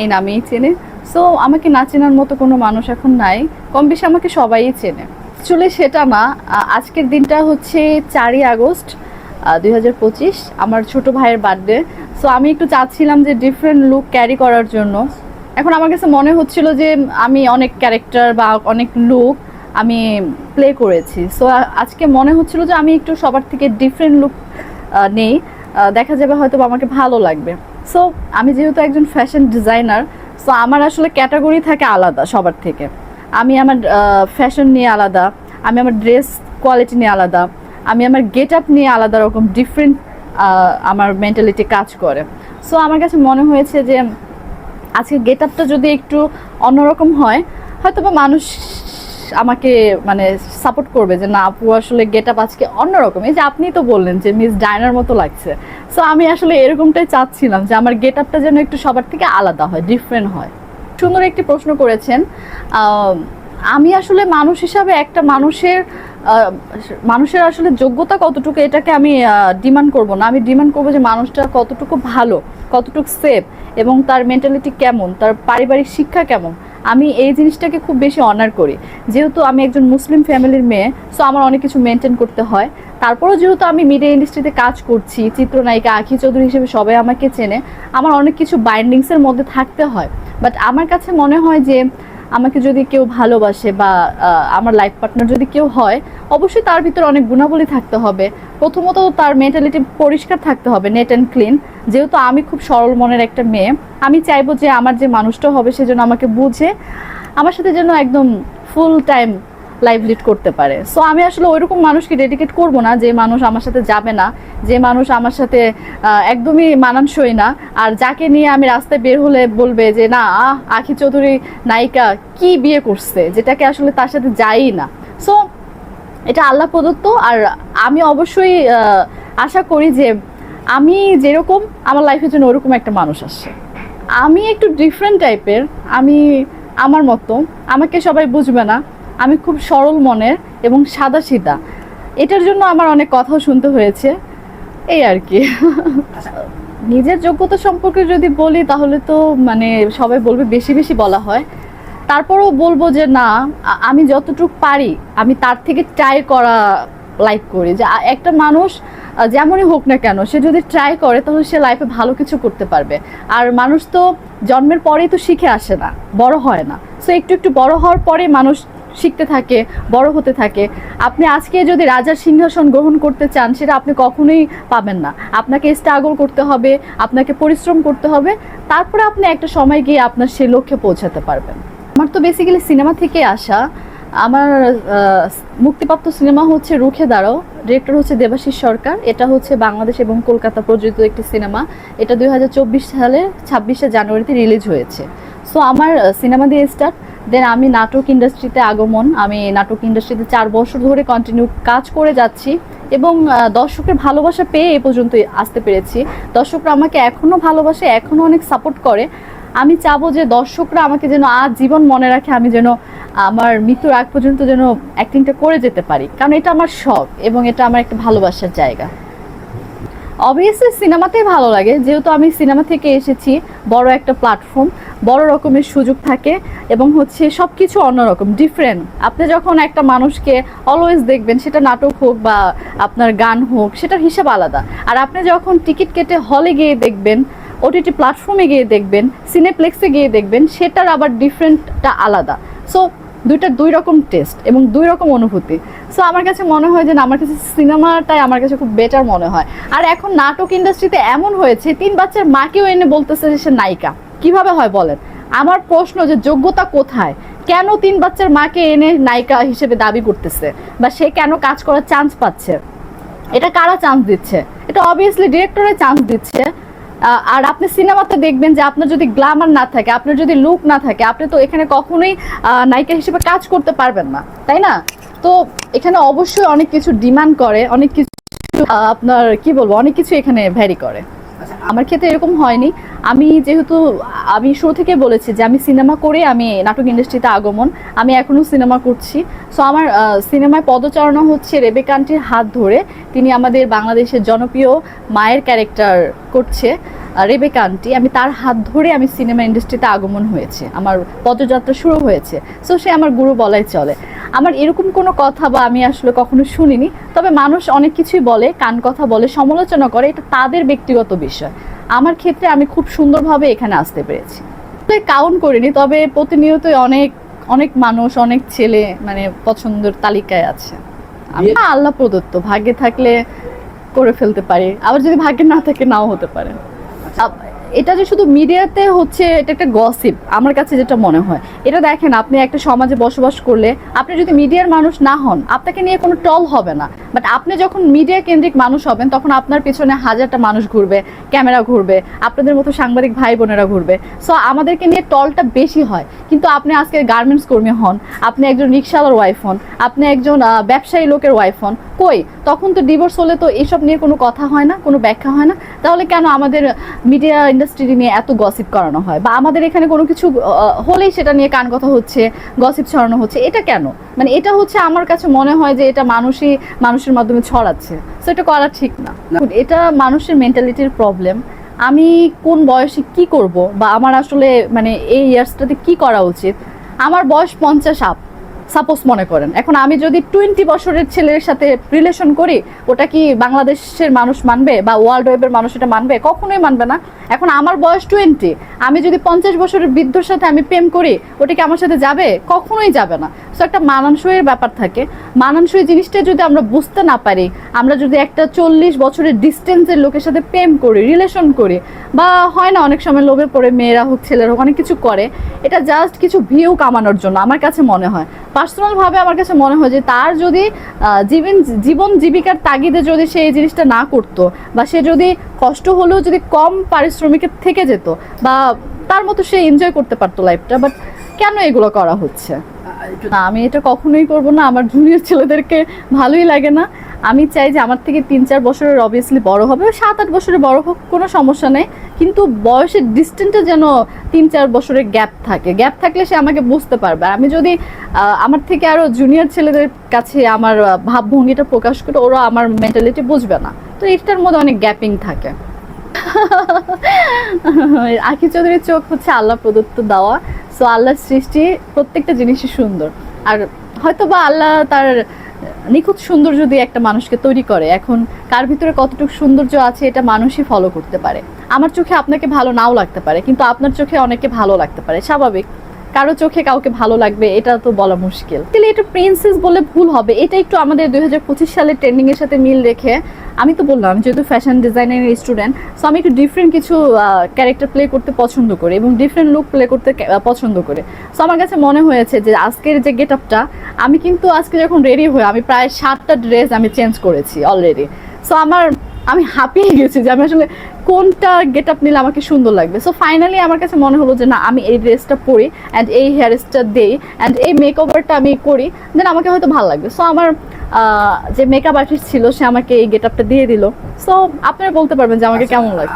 এই নামেই চেনে। সো আমাকে না চেনার মতো কোনো মানুষ এখন নাই। কম বেশি আমাকে সবাই চেনে। আসলে সেটা না আজকের দিনটা হচ্ছে চারই আগস্ট দুই হাজার পঁচিশ, আমার ছোট ভাইয়ের বার্থডে সো আমি একটু চাচ্ছিলাম যে ডিফারেন্ট লুক ক্যারি করার জন্য। এখন আমার কাছে মনে হচ্ছিল যে আমি অনেক ক্যারেক্টার বা অনেক লুক আমি প্লে করেছি। সো আজকে মনে হচ্ছিল যে আমি একটু সবার থেকে ডিফারেন্ট লুক নেই। দেখা যাবে হয়তো আমাকে ভালো লাগবে। সো আমি যেহেতু একজন ফ্যাশন ডিজাইনার সো আমার আসলে ক্যাটাগরি থাকে আলাদা সবার থেকে। আমি আমার ফ্যাশন নিয়ে আলাদা, আমি আমার ড্রেস কোয়ালিটি নিয়ে আলাদা, আমি আমার গেট আপ নিয়ে আলাদা রকম ডিফারেন্ট আমার মেন্টালিটি কাজ করে। সো আমার কাছে মনে হয়েছে যে আজকে গেট আপটা যদি একটু অন্যরকম হয় হয়তো বা মানুষ আমাকে মানে সাপোর্ট করবে যে, না, আপু, আসলে গেট আপ আজকে অন্যরকম। এই যে আপনি তো বললেন যে মিস ডায়নার মতো লাগছে। সো আমি আসলে এরকমটাই চাচ্ছিলাম যে আমার গেট আপটা যেন একটু সবার থেকে আলাদা হয় ডিফারেন্ট হয়। সুন্দর একটি প্রশ্ন করেছেন আমি আসলে মানুষ হিসাবে একটা মানুষের মানুষের আসলে যোগ্যতা কতটুকু এটাকে আমি ডিমান্ড করব না। আমি ডিমান্ড করব যে মানুষটা কতটুকু ভালো, কতটুকু সেফ এবং তার মেন্টালিটি কেমন, তার পারিবারিক শিক্ষা কেমন। আমি এই জিনিসটাকে খুব বেশি অনার করি। যেহেতু আমি একজন মুসলিম ফ্যামিলির মেয়ে সো আমার অনেক কিছু মেনটেন করতে হয়। তারপরেও যেহেতু আমি মিডিয়া ইন্ডাস্ট্রিতে কাজ করছি, চিত্রনায়িকা, আখি চৌধুরী হিসেবে সবাই আমাকে চেনে, আমার অনেক কিছু বাইন্ডিংসের মধ্যে থাকতে হয়। বাট আমার কাছে মনে হয় যে, আমাকে যদি কেউ ভালোবাসে বা আমার লাইফ পার্টনার যদি কেউ হয়, অবশ্যই তার ভিতরে অনেক গুণাবলী থাকতে হবে। প্রথমত তার মেন্টালিটি পরিষ্কার থাকতে হবে নেট অ্যান্ড ক্লিন যেহেতু আমি খুব সরল মনের একটা মেয়ে, আমি চাইব যে আমার যে মানুষটা হবে সেজন্য আমাকে বুঝে, আমার সাথে যেন একদম ফুল টাইম লাইফ লিড করতে পারে। সো আমি আসলে ওইরকম মানুষকে ডেডিকেট করব না যে মানুষ আমার সাথে যাবে না যে মানুষ আমার সাথে একদমই মানানসই না। আর যাকে নিয়ে আমি রাস্তায় বের হলে বলবে যে না আহ, আখি চৌধুরী নায়িকা কি বিয়ে করছে? যেটাকে আসলে তার সাথে যাই না। সো এটা আল্লাহ প্রদত্ত। আর আমি অবশ্যই আশা করি যে আমি যেরকম আমার লাইফের জন্য ওরকম একটা মানুষ আসছে। আমি একটু ডিফারেন্ট টাইপের আমি আমার মতো। আমাকে সবাই বুঝবে না। আমি খুব সরল মনের এবং সাদা সিধা এটার জন্য আমার অনেক কথাও শুনতে হয়েছে। এই আর কি। নিজের যোগ্যতা সম্পর্কে যদি বলি, তাহলে তো মানে সবাই বলবে বেশি বেশি বলা হয়। তারপরেও বলব যে না আমি যতটুকু পারি, আমি তার থেকে ট্রাই করা লাইক করি। যে একটা মানুষ যেমনই হোক না কেন, সে যদি ট্রাই করে, তাহলে সে লাইফে ভালো কিছু করতে পারবে। আর মানুষ তো জন্মের পরেই তো শিখে আসে না, বড় হয় না। সো একটু একটু বড় হওয়ার পরে মানুষ শিখতে থাকে, বড় হতে থাকে। আপনি আজকে যদি রাজার সিংহাসন গ্রহণ করতে চান, সেটা আপনি কখনোই পাবেন না। আপনাকে স্ট্রাগল করতে হবে, আপনাকে পরিশ্রম করতে হবে। তারপরে আপনি একটা সময় গিয়ে আপনার সেই লক্ষ্যে পৌঁছাতে পারবেন। আমার তো বেসিক্যালি সিনেমা থেকে আসা। আমার মুক্তিপ্রাপ্ত সিনেমা হচ্ছে রুখে দাঁড়াও। ডিরেক্টর হচ্ছে দেবাশিস সরকার। এটা হচ্ছে বাংলাদেশ এবং কলকাতা প্রযোজিত একটি সিনেমা এটা দুই সালে ছাব্বিশে জানুয়ারিতে রিলিজ হয়েছে। সো আমার সিনেমা দিয়ে স্টার্ট দেন আমি নাটক ইন্ডাস্ট্রিতে আগমন। আমি নাটক ইন্ডাস্ট্রিতে চার বছর ধরে কন্টিনিউ কাজ করে যাচ্ছি এবং দর্শকের ভালোবাসা পেয়ে এ পর্যন্ত আসতে পেরেছি। দর্শকরা আমাকে এখনও ভালোবাসে এখনও অনেক সাপোর্ট করে। আমি চাবো যে দর্শকরা আমাকে যেন আজ জীবন মনে রাখে, আমি যেন আমার মৃত্যুর আগ পর্যন্ত যেন অ্যাক্টিংটা করে যেতে পারি। কারণ এটা আমার শখ এবং এটা আমার একটা ভালোবাসার জায়গা। অবভিয়াসলি সিনেমাতেই ভালো লাগে। যেহেতু আমি সিনেমা থেকে এসেছি, বড় একটা প্ল্যাটফর্ম বড় রকমের সুযোগ থাকে এবং হচ্ছে সব কিছু অন্যরকম ডিফারেন্ট আপনি যখন একটা মানুষকে অলওয়েজ দেখবেন, সেটা নাটক হোক বা আপনার গান হোক, সেটার হিসাব আলাদা। আর আপনি যখন টিকিট কেটে হলে গিয়ে দেখবেন ওটিটি প্ল্যাটফর্মে গিয়ে দেখবেন সিনেপ্লেক্সে গিয়ে দেখবেন, সেটার আবার ডিফারেন্টটা আলাদা। সো দুইটা দুই রকম টেস্ট এবং দুই রকম অনুভূতি। সো আমার কাছে মনে হয় যে আমার কাছে সিনেমাটাই আমার কাছে খুব বেটার মনে হয়। আর এখন নাটক ইন্ডাস্ট্রিতে এমন হয়েছে, তিন বাচ্চার মাকেও এনে বলতেছে যে সে নায়িকা। কীভাবে হয় বলেন? আমার প্রশ্ন যে যোগ্যতা কোথায়? কেন তিন বাচ্চার মাকে এনে নায়িকা হিসেবে দাবি করতেছে? বা সে কেন কাজ করার চান্স পাচ্ছে? এটা কারা চান্স দিচ্ছে? এটা অবভিয়াসলি ডিরেক্টরে চান্স দিচ্ছে। আর আপনি সিনেমাতে দেখবেন যে আপনার যদি গ্ল্যামার না থাকে, আপনার যদি লুক না থাকে, আপনি তো এখানে কখনোই নায়িকা হিসেবে কাজ করতে পারবেন না, তাই না? তো এখানে অবশ্যই অনেক কিছু ডিমান্ড করে, অনেক কিছু আপনার, কি বলব, অনেক কিছু এখানে ভ্যারি করে। আমার ক্ষেত্রে এরকম হয়নি। আমি যেহেতু, আমি শুরু থেকে বলেছি যে আমি সিনেমা করে আমি নাটক ইন্ডাস্ট্রিতে আগমন। আমি এখনও সিনেমা করছি। সো আমার সিনেমায় পদচারণা হচ্ছে রেবেকান্টির হাত ধরে। তিনি আমাদের বাংলাদেশের জনপ্রিয় মায়ের ক্যারেক্টার করছে। রেবেকা আন্টি, আমি তার হাত ধরে আমি সিনেমা ইন্ডাস্ট্রিতে আগমন হয়েছে। আমার পদযাত্রা শুরু হয়েছে। সো সে আমার গুরু বলাই চলে। আমার এরকম কোনো কথা বা আমি আসলে কখনো শুনিনি, তবে মানুষ অনেক কিছুই বলে, কান কথা বলে, সমালোচনা করে, এটা তাদের ব্যক্তিগত বিষয়। আমার ক্ষেত্রে আমি খুব সুন্দরভাবে এখানে আসতে পেরেছি। কাউন্ট করিনি, তবে প্রতিনিয়তই অনেক অনেক মানুষ, অনেক ছেলে মানে পছন্দের তালিকায় আছে। আমি আল্লাহ প্রদত্ত, ভাগ্যে থাকলে করে ফেলতে পারি। আবার যদি ভাগ্যে না থাকে, নাও হতে পারে। এটা যে শুধু মিডিয়াতে হচ্ছে, এটা একটা গসিপ আমার কাছে যেটা মনে হয়। এটা দেখেন, আপনি একটা সমাজে বসবাস করলে, আপনি যদি মিডিয়ার মানুষ না হন, আপনাকে নিয়ে কোনো টল হবে না। বাট আপনি যখন মিডিয়া কেন্দ্রিক মানুষ হবেন, তখন আপনার পেছনে হাজারটা মানুষ ঘুরবে ক্যামেরা ঘুরবে, আপনাদের মতো সাংবাদিক ভাই বোনেরা ঘুরবে। সো আমাদেরকে নিয়ে টলটা বেশি হয়। কিন্তু আপনি আজকে গার্মেন্টস কর্মী হন, আপনি একজন রিক্সাওয়ালার ওয়াইফ হন, আপনি একজন ব্যবসায়ী লোকের ওয়াইফ হন, কই? তখন তো ডিভোর্স হলে তো এইসব নিয়ে কোনো কথা হয় না, কোনো ব্যাখ্যা হয় না। তাহলে কেন আমাদের মিডিয়া ইন্ডাস্ট্রি নিয়ে এত গসিপ করানো হয়? বা আমাদের এখানে কোনো কিছু হলেই সেটা নিয়ে কান কথা হচ্ছে গসিপ ছড়ানো হচ্ছে, এটা কেন? মানে এটা হচ্ছে আমার কাছে মনে হয় যে এটা মানুষই মানুষের মাধ্যমে ছড়াচ্ছে। সো এটা করা ঠিক না। এটা মানুষের মেন্টালিটির প্রবলেম আমি কোন বয়সে কি করব বা আমার আসলে মানে এই ইয়ার্সটাতে কি করা উচিত? আমার বয়স পঞ্চাশ আপ সাপোজ মনে করেন। এখন আমি যদি টোয়েন্টি বছরের ছেলের সাথে রিলেশন করি, ওটা কি বাংলাদেশের মানুষ মানবে বা ওয়ার্ল্ড ওয়েবের মানুষ এটা মানবে? কখনোই মানবে না। এখন আমার বয়স টোয়েন্টি, আমি যদি পঞ্চাশ বছরের বৃদ্ধর সাথে আমি প্রেম করি, ওটা কি আমার সাথে যাবে? কখনোই যাবে না। সো একটা মানানসইয়ের ব্যাপার থাকে। মানানসই জিনিসটা যদি আমরা বুঝতে না পারি, আমরা যদি একটা চল্লিশ বছরের ডিস্টেন্সের লোকের সাথে প্রেম করি রিলেশন করি, বা হয় না অনেক সময় লোভে পড়ে মেয়েরা হোক, ছেলেরা হোক, অনেক কিছু করে, এটা জাস্ট কিছু ভিউ কামানোর জন্য, আমার কাছে মনে হয়। পার্সোনালভাবে আমার কাছে মনে হয় যে তার যদি জীবন জীবন জীবিকার তাগিদে যদি সে এই জিনিসটা না করতো বা সে যদি কষ্ট হলেও যদি কম পারিশ্রমিকের থেকে যেত বা তার মতো সে এনজয় করতে পারতো লাইফটা বাট কেন এগুলো করা হচ্ছে? না, আমি এটা কখনোই করব না। আমার জুনিয়র ছেলেদেরকে ভালোই লাগে না। আমি চাই যে আমার থেকে তিন চার বছরের অবভিয়াসলি বড় হবে সাত আট বছরের বড় হোক, কোনো সমস্যা নেই। কিন্তু বয়সের ডিস্টেন্সে যেন তিন চার বছরের গ্যাপ থাকে। গ্যাপ থাকলে সে আমাকে বুঝতে পারবে। আমি যদি আমার থেকে আরও জুনিয়র ছেলেদের কাছে আমার ভাবভঙ্গিটা প্রকাশ করে ওরা আমার মেন্টালিটি বুঝবে না। তো এটার মধ্যে অনেক গ্যাপিং থাকে। আখি চৌধুরীর চোখ হচ্ছে আল্লাহ প্রদত্ত দেওয়া। সো আল্লাহর সৃষ্টি প্রত্যেকটা জিনিসই সুন্দর। আর হয়তো বা আল্লাহ তার নিখুঁত সৌন্দর্য দিয়ে একটা মানুষকে তৈরি করে। এখন কার ভিতরে কতটুকু সৌন্দর্য আছে এটা মানুষই ফলো করতে পারে। আমার চোখে আপনাকে ভালো নাও লাগতে পারে, কিন্তু আপনার চোখে অনেকে ভালো লাগতে পারে। স্বাভাবিক। কারও চোখে কাউকে ভালো লাগবে, এটা তো বলা মুশকিল। তাহলে এটা প্রিন্সেস বলে ভুল হবে। এটা একটু আমাদের দুই হাজার পঁচিশ সালের ট্রেন্ডিং এর সাথে মিল রেখে, আমি তো বললাম যেহেতু ফ্যাশন ডিজাইনারের স্টুডেন্ট সো আমি একটু ডিফারেন্ট কিছু ক্যারেক্টার প্লে করতে পছন্দ করি এবং ডিফারেন্ট লুক প্লে করতে পছন্দ করে। সো আমার কাছে মনে হয়েছে যে আজকের যে গেট আপটা আমি কিন্তু আজকে যখন রেডি হয়ে, আমি প্রায় সাতটা ড্রেস আমি চেঞ্জ করেছি অলরেডি সো আমার আমি হাঁপিয়ে গেছি যে আমি আসলে কোনটা গেট আপ নিলে আমাকে সুন্দর লাগবে। সো ফাইনালি আমার কাছে মনে হলো যে না আমি এই ড্রেসটা পরি অ্যান্ড এই হেয়ার স্টাইল দিই অ্যান্ড এই মেকওভারটা আমি করি দেন আমাকে হয়তো ভালো লাগবে। সো আমার যে মেকআপ আর্টিস্ট ছিল সে আমাকে এই গেট আপটা দিয়ে দিল। সো আপনারা বলতে পারবেন যে আমাকে কেমন লাগে